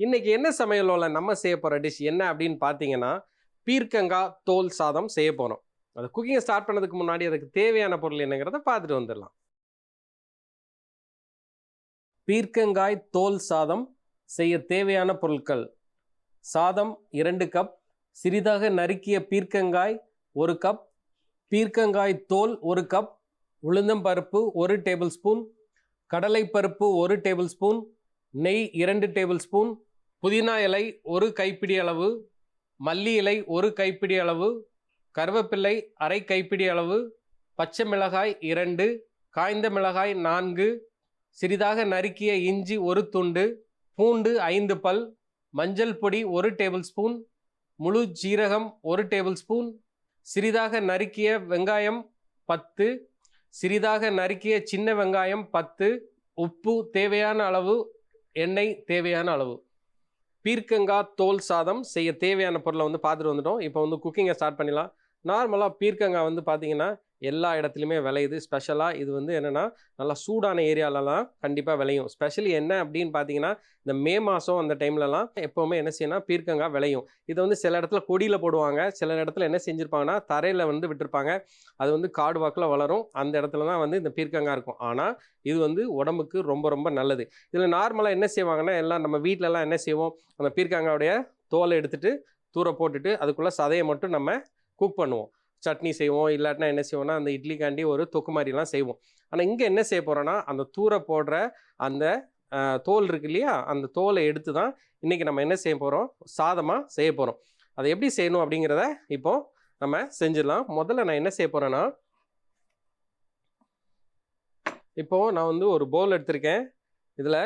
இன்றைக்கி என்ன சமையலோவில் நம்ம செய்ய போகிற டிஷ் என்ன அப்படின்னு பார்த்தீங்கன்னா பீர்க்கங்காய் தோல் சாதம் செய்ய போகிறோம் அது குக்கிங்கை ஸ்டார்ட் பண்ணதுக்கு முன்னாடி அதுக்கு தேவையான பொருள் என்னங்கிறத பார்த்துட்டு வந்துடலாம். பீர்க்கங்காய் தோல் சாதம் செய்ய தேவையான பொருட்கள். சாதம் இரண்டு கப் சிறிதாக நறுக்கிய பீர்க்கங்காய் ஒரு கப் பீர்க்கங்காய் தோல் ஒரு கப் உளுந்தம்பருப்பு ஒரு டேபிள் ஸ்பூன் கடலைப்பருப்பு ஒரு டேபிள் ஸ்பூன் நெய் இரண்டு டேபிள் ஸ்பூன் புதினா இலை ஒரு கைப்பிடி அளவு மல்லி இலை ஒரு கைப்பிடி அளவு கருவேப்பிள்ளை அரை கைப்பிடி அளவு பச்சை மிளகாய் இரண்டு காய்ந்த மிளகாய் நான்கு சிறிதாக நறுக்கிய இஞ்சி ஒரு துண்டு பூண்டு ஐந்து பல் மஞ்சள் பொடி ஒரு டேபிள் ஸ்பூன் முழு ஜீரகம் ஒரு டேபிள் ஸ்பூன் சிறிதாக நறுக்கிய வெங்காயம் பத்து சிறிதாக நறுக்கிய சின்ன வெங்காயம் பத்து உப்பு தேவையான அளவு எண்ணெய் தேவையான அளவு. பீர்க்கங்காய் தோல் சாதம் செய்ய தேவையான பொருளை வந்து பார்த்துட்டு வந்துட்டோம். இப்போ வந்து குக்கிங்கை ஸ்டார்ட் பண்ணிடலாம். நார்மலாக பீர்க்கங்காய் வந்து பார்த்தீங்கன்னா எல்லா இடத்துலையுமே விளையுது. ஸ்பெஷலாக இது வந்து என்னென்னா நல்லா சூடான ஏரியாலலாம் கண்டிப்பாக விளையும். ஸ்பெஷலி என்ன அப்படின்னு பார்த்தீங்கன்னா இந்த மே மாதம் அந்த டைம்லலாம் எப்போவுமே என்ன செய்யணும் பீர்க்கங்காய் விளையும். இதை வந்து சில இடத்துல கொடியில் போடுவாங்க. சில இடத்துல என்ன செஞ்சுருப்பாங்கன்னா தரையில் வந்து விட்டுருப்பாங்க. அது வந்து காடு வாக்கில் வளரும். அந்த இடத்துல தான் வந்து இந்த பீர்க்கங்காய் இருக்கும். ஆனால் இது வந்து உடம்புக்கு ரொம்ப ரொம்ப நல்லது. இதில் நார்மலாக என்ன செய்வாங்கன்னா எல்லாம் நம்ம வீட்டிலலாம் என்ன செய்வோம்? அந்த பீர்க்கங்காயோடைய தோலை எடுத்துகிட்டு தூர போட்டுட்டு அதுக்குள்ளே சதையை மட்டும் நம்ம குக் பண்ணுவோம். சட்னி செய்வோம் இல்லாட்டினா என்ன செய்வோம்னா அந்த இட்லிக்காண்டி ஒரு தொக்கு மாதிரிலாம் செய்வோம். ஆனால் இங்கே என்ன செய்ய போகிறோன்னா அந்த தூர போடுற அந்த தோல் இருக்கு இல்லையா? அந்த தோலை எடுத்து தான் இன்றைக்கி நம்ம என்ன செய்ய போகிறோம் சாதமாக செய்ய போகிறோம் அதை எப்படி செய்யணும் அப்படிங்கிறத இப்போ நம்ம செஞ்சிடலாம். முதல்ல நான் என்ன செய்ய போகிறேன்னா இப்போ நான் வந்து ஒரு பவுல் எடுத்திருக்கேன். இதில்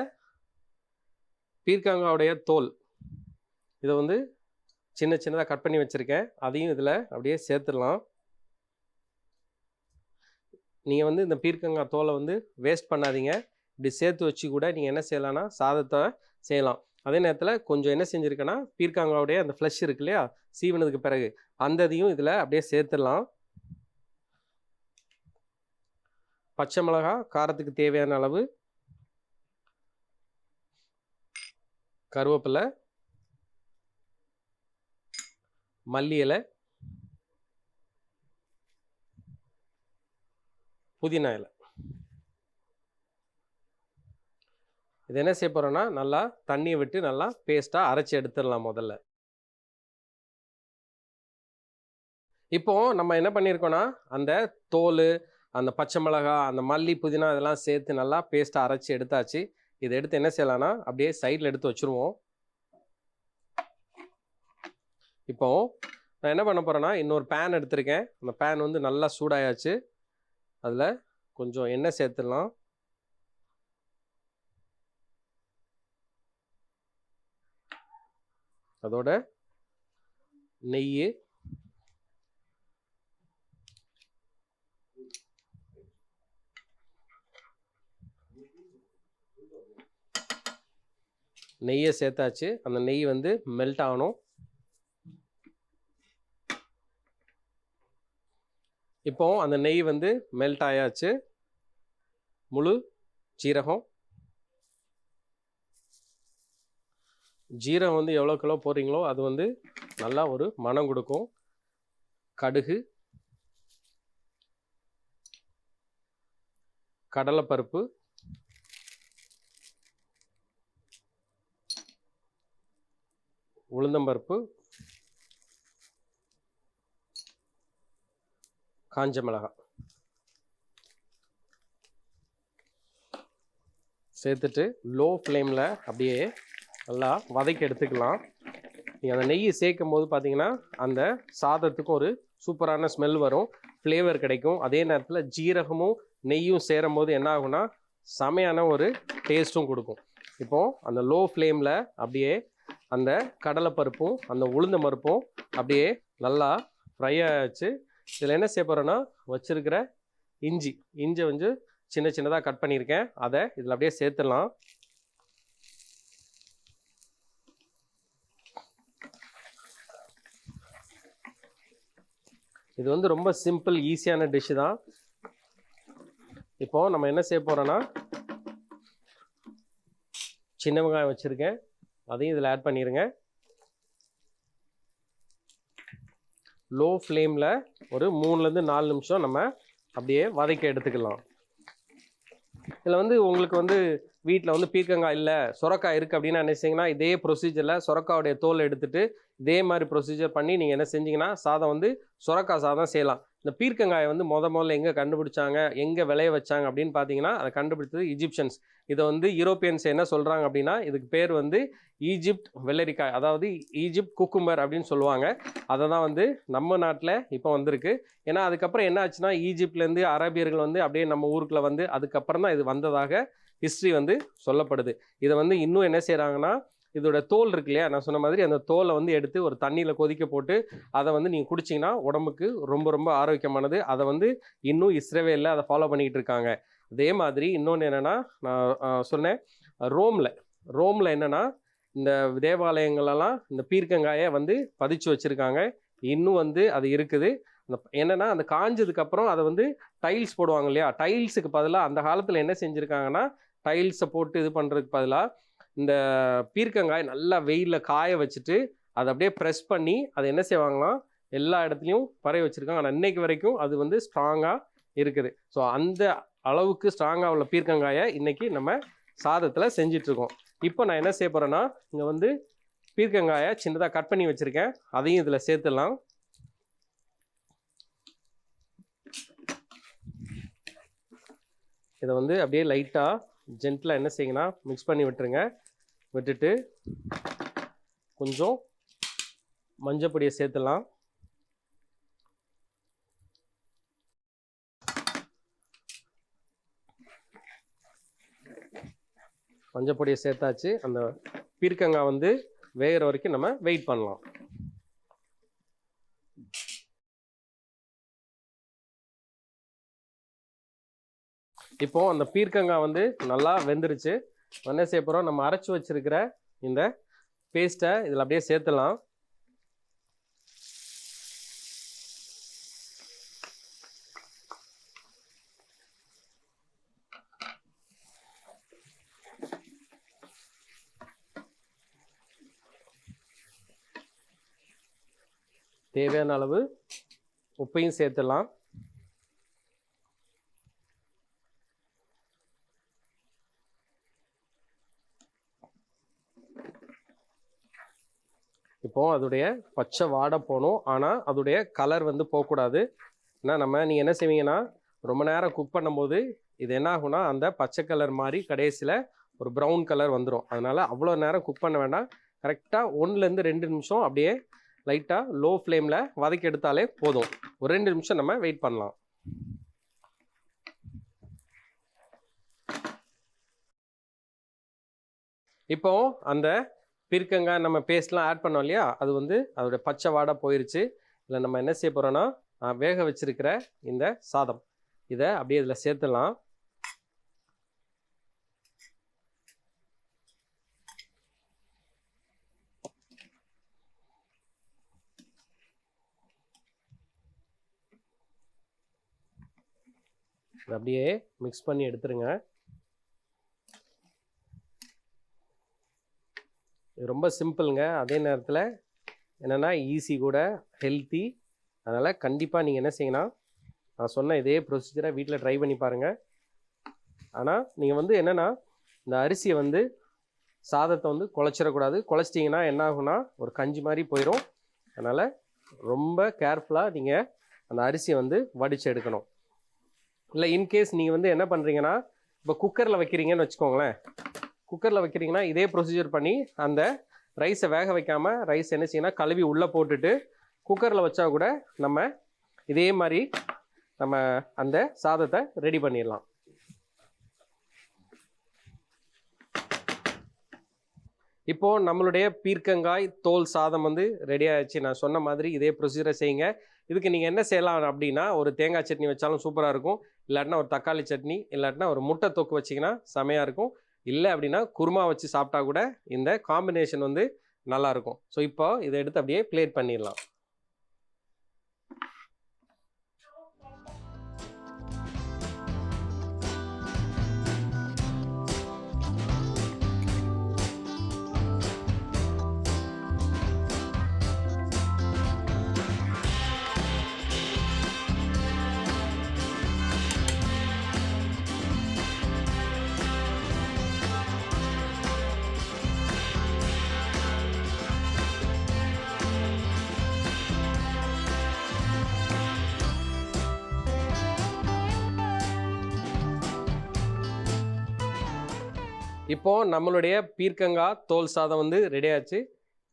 பீர்க்காங்காவுடைய தோல். இதை வந்து சின்ன சின்னதாக கட் பண்ணி வச்சுருக்கேன். அதையும் இதில் அப்படியே சேர்த்துடலாம். நீங்கள் வந்து இந்த பீர்க்கங்காய் தோலை வந்து வேஸ்ட் பண்ணாதீங்க. இப்படி சேர்த்து வச்சு கூட நீங்கள் என்ன செய்யலாம்னா சாதத்தை செய்யலாம். அதே நேரத்தில் கொஞ்சம் என்ன செஞ்சுருக்கேன்னா பீர்க்காங்காவுடைய அந்த ஃப்ளஷ் இருக்கு இல்லையா சீவனதுக்கு பிறகு அந்த இதையும் இதில் அப்படியே சேர்த்துடலாம். பச்சை மிளகா காரத்துக்கு தேவையான அளவு கருவேப்பிலை மல்லி இலை புதினா இலை. இது என்ன செய்ய போகிறோன்னா நல்லா தண்ணியை விட்டு நல்லா பேஸ்ட்டாக அரைச்சி எடுத்துடலாம் முதல்ல. இப்போ நம்ம என்ன பண்ணியிருக்கோன்னா அந்த தோல் அந்த பச்சை மிளகா அந்த மல்லி புதினா இதெல்லாம் சேர்த்து நல்லா பேஸ்ட்டாக அரைச்சி எடுத்தாச்சு. இதை எடுத்து என்ன செய்யலாம்னா அப்படியே சைடில் எடுத்து வச்சுருவோம். இப்போ நான் என்ன பண்ண போகிறேன்னா இன்னொரு பேன் எடுத்திருக்கேன். அந்த பேன் வந்து நல்லா சூடாயாச்சு. அதில் கொஞ்சம் எண்ணெய் சேர்த்துடலாம். அதோட நெய் நெய்யை சேர்த்தாச்சு. அந்த நெய் வந்து மெல்ட் ஆகணும். இப்போ அந்த நெய் வந்து மெல்ட் ஆயாச்சு. முழு ஜீரகம். ஜீரகம் வந்து எவ்வளோ கிலோ போடுறீங்களோ அது வந்து நல்லா ஒரு மனம் கொடுக்கும். கடுகு. கடலைப்பருப்பு. உளுந்தம்பருப்பு. காஞ்ச மிளகாய் சேர்த்துட்டு லோ ஃப்ளேமில் அப்படியே நல்லா வதக்கி எடுத்துக்கலாம். நீங்கள் அந்த நெய் சேர்க்கும் போது பார்த்தீங்கன்னா அந்த சாதத்துக்கும் ஒரு சூப்பரான ஸ்மெல் வரும். ஃப்ளேவர் கிடைக்கும். அதே நேரத்தில் ஜீரகமும் நெய்யும் சேரும் போது என்ன ஆகும்னா செமையான ஒரு டேஸ்ட்டும் கொடுக்கும். இப்போது அந்த லோ ஃப்ளேமில் அப்படியே அந்த கடலைப்பருப்பும் அந்த உளுந்த பருப்பும் அப்படியே நல்லா ஃப்ரை ஆச்சு. இதில் என்ன செய்ய போகிறேன்னா வச்சுருக்கிற இஞ்சி. இஞ்சி வந்து சின்ன சின்னதாக கட் பண்ணியிருக்கேன். அதை இதில் அப்படியே சேர்த்துடலாம். இது வந்து ரொம்ப சிம்பிள் ஈஸியான டிஷ்ஷு தான். இப்போது நம்ம என்ன செய்ய போகிறோன்னா சின்ன வெங்காயம் வச்சுருக்கேன். அதையும் இதில் ஆட் பண்ணிடுங்க லோ ஃப்ளேமில் ஒரு மூணுலேருந்து நாலு நிமிஷம் நம்ம அப்படியே வதக்கி எடுத்துக்கலாம். இதில் வந்து உங்களுக்கு வந்து வீட்டில் வந்து பீர்க்கங்காய் இல்லை சுரக்காய் இருக்குது அப்படின்னு நினைச்சீங்கன்னா இதே ப்ரொசீஜரில் சுரக்காவுடைய தோல் எடுத்துட்டு இதே மாதிரி ப்ரொசீஜர் பண்ணி நீங்கள் என்ன செஞ்சீங்கன்னா சாதம் வந்து சுரக்காய் சாதம் செய்யலாம். இந்த பீர்க்கங்காயை வந்து முத முதல்ல எங்கே கண்டுபிடிச்சாங்க? எங்கே விளைய வச்சாங்க? அப்படின்னு பார்த்தீங்கன்னா அதை கண்டுபிடிச்சது இஜிப்ஷியன்ஸ் இதை வந்து யூரோப்பியன்ஸ் என்ன சொல்கிறாங்க அப்படின்னா இதுக்கு பேர் வந்து ஈஜிப்ட் வெள்ளரிக்காய். அதாவது ஈஜிப்ட் குக்கும்பர் அப்படின்னு சொல்லுவாங்க. அதை தான் வந்து நம்ம நாட்டில் இப்போ வந்திருக்கு. ஏன்னா அதுக்கப்புறம் என்ன ஆச்சுன்னா ஈஜிப்ட்லேருந்து அரேபியர்கள் வந்து அப்படியே நம்ம ஊருக்குள்ளே வந்து அதுக்கப்புறம் தான் இது வந்ததாக ஹிஸ்ட்ரி வந்து சொல்லப்படுது. இதை வந்து இன்னும் என்ன செய்கிறாங்கன்னா இதோட தோல் இருக்கு இல்லையா? நான் சொன்ன மாதிரி அந்த தோலை வந்து எடுத்து ஒரு தண்ணியில் கொதிக்க போட்டு அதை வந்து நீங்கள் குடிச்சிங்கன்னா உடம்புக்கு ரொம்ப ரொம்ப ஆரோக்கியமானது. அதை வந்து இன்னும் இஸ்ரேவேலில் அதை ஃபாலோ பண்ணிக்கிட்டு இருக்காங்க. அதே மாதிரி இன்னொன்று என்னென்னா நான் சொன்னேன் ரோமில் ரோமில் என்னென்னா இந்த தேவாலயங்களெல்லாம் இந்த பீர்க்கங்காயை வந்து பதிச்சு வச்சுருக்காங்க. இன்னும் வந்து அது இருக்குது. அந்த என்னென்னா அந்த காஞ்சதுக்கப்புறம் அதை வந்து டைல்ஸ் போடுவாங்க இல்லையா? டைல்ஸுக்கு பதிலாக அந்த காலத்தில் என்ன செஞ்சுருக்காங்கன்னா டைல்ஸை போட்டு இது பண்ணுறதுக்கு பதிலாக இந்த பீர்க்கங்காய் நல்லா வெயிலில் காய வச்சுட்டு அதை அப்படியே ப்ரெஸ் பண்ணி அதை என்ன செய்வாங்களாம்? எல்லா இடத்துலையும் பறைய வச்சுருக்காங்க. ஆனால் இன்னைக்கு வரைக்கும் அது வந்து ஸ்ட்ராங்காக இருக்குது. ஸோ அந்த அளவுக்கு ஸ்ட்ராங்காக உள்ள பீர்க்கங்காயை இன்றைக்கி நம்ம சாதத்தில் செஞ்சிட்ருக்கோம் இப்போ நான் என்ன செய்ய போகிறேன்னா இங்கே வந்து பீர்க்கங்காயை சின்னதாக கட் பண்ணி வச்சுருக்கேன். அதையும் இதில் சேர்த்துடலாம். இதை வந்து அப்படியே லைட்டாக ஜென்டிலாக என்ன செய்யுங்கன்னா மிக்ஸ் பண்ணி விட்டுருங்க. விட்டுட்டு கொஞ்சம் மஞ்சப்பொடியை சேர்த்துலாம் மஞ்சப்பொடியை சேர்த்தாச்சு. அந்த பீர்க்கங்காய் வந்து வேகிற வரைக்கும் நம்ம வெயிட் பண்ணலாம். இப்போ அந்த பீர்க்கங்காய் வந்து நல்லா வெந்துருச்சு. என்ன செய்ய போகிறோம் நம்ம அரைச்சி வச்சிருக்கிற இந்த பேஸ்ட்டை இதில் அப்படியே சேர்த்துலாம். தேவையான அளவு உப்பையும் சேர்த்துலாம். இருக்கும் அதோடைய பச்சை வாடை போகணும் ஆனால் அதோடைய கலர் வந்து போகக்கூடாது. ஏன்னா நம்ம நீங்கள் என்ன செய்வீங்கன்னா ரொம்ப நேரம் குக் பண்ணும்போது இது என்ன ஆகும்னா அந்த பச்சை கலர் மாதிரி கடைசியில் ஒரு ப்ரௌன் கலர் வந்துடும் அதனால் அவ்வளோ நேரம் குக் பண்ண வேண்டாம். கரெக்டாக ஒன்றுலேருந்து ரெண்டு நிமிஷம் அப்படியே லைட்டாக லோ ஃப்ளேமில் வதக்கி எடுத்தாலே போதும். ஒரு ரெண்டு நிமிஷம் நம்ம வெயிட் பண்ணலாம். இப்போ அந்த பீர்க்கங்காய் நம்ம பேஸ்ட்லாம் ஆட் பண்ணோம் இல்லையா? அது வந்து அதோட பச்சை வாடாக போயிருச்சு. இல்லை நம்ம என்ன செய்ய போகிறோன்னா வேக வச்சிருக்கிற இந்த சாதம். இதை அப்படியே இதில் சேர்த்துடலாம். அப்படியே மிக்ஸ் பண்ணி எடுத்துருங்க. இது ரொம்ப சிம்பிளுங்க. அதே நேரத்தில் என்னென்னா ஈஸி கூட ஹெல்த்தி அதனால் கண்டிப்பாக நீங்கள் என்ன செய்யணும் நான் சொன்ன இதே ப்ரொசீஜரை வீட்டில் ட்ரை பண்ணி பாருங்கள் ஆனால் நீங்கள் வந்து என்னென்னா இந்த அரிசியை வந்து சாதத்தை வந்து குழச்சிடக்கூடாது. குழச்சிட்டிங்கன்னா என்ன ஆகும்னா ஒரு கஞ்சி மாதிரி போயிடும் அதனால் ரொம்ப கேர்ஃபுல்லாக நீங்கள் அந்த அரிசியை வந்து வடித்து எடுக்கணும். இல்லை இன்கேஸ் நீங்கள் வந்து என்ன பண்ணுறீங்கன்னா இப்போ குக்கரில் வைக்கிறீங்கன்னு வச்சுக்கோங்களேன். குக்கரில் வைக்கிறீங்கன்னா இதே ப்ரொசீஜர் பண்ணி அந்த ரைஸை வேக வைக்காமல் ரைஸ் என்ன செய்யணும் கழுவி உள்ளே போட்டுட்டு குக்கரில் வச்சா கூட நம்ம இதே மாதிரி நம்ம அந்த சாதத்தை ரெடி பண்ணிடலாம். இப்போ நம்மளுடைய பீர்க்கங்காய் தோல் சாதம் வந்து ரெடி ஆயிடுச்சு. நான் சொன்ன மாதிரி இதே ப்ரொசீஜரை செய்யுங்க. இதுக்கு நீங்கள் என்ன செய்யலாம் அப்படின்னா ஒரு தேங்காய் சட்னி வச்சாலும் சூப்பராக இருக்கும். இல்லாட்டினா ஒரு தக்காளி சட்னி இல்லாட்டினா ஒரு முட்டை தொக்கு வச்சிங்கன்னா செமையாக இருக்கும். இல்லை அப்படின்னா குருமா வச்சு சாப்பிட்டா கூட இந்த காம்பினேஷன் வந்து நல்லாயிருக்கும் ஸோ இப்போ இதை எடுத்து அப்படியே பிளேட் பண்ணிடலாம். இப்போ நம்மளுடைய பீர்க்கங்காய் தோல் சாதம் வந்து ரெடி ஆச்சு.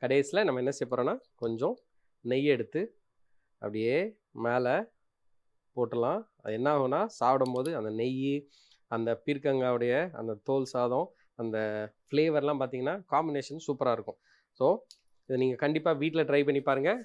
கடைசியில் நம்ம என்ன செய்ய போகிறோன்னா கொஞ்சம் நெய் எடுத்து அப்படியே மேலே போட்டலாம் அது என்ன ஆகும்னா சாப்பிடும்போது அந்த நெய் அந்த பீர்க்கங்காவுடைய அந்த தோல் சாதம் அந்த ஃப்ளேவர்லாம் பார்த்தீங்கன்னா காம்பினேஷன் சூப்பராக இருக்கும். ஸோ இதை நீங்கள் கண்டிப்பாக வீட்டில் ட்ரை பண்ணி பாருங்கள்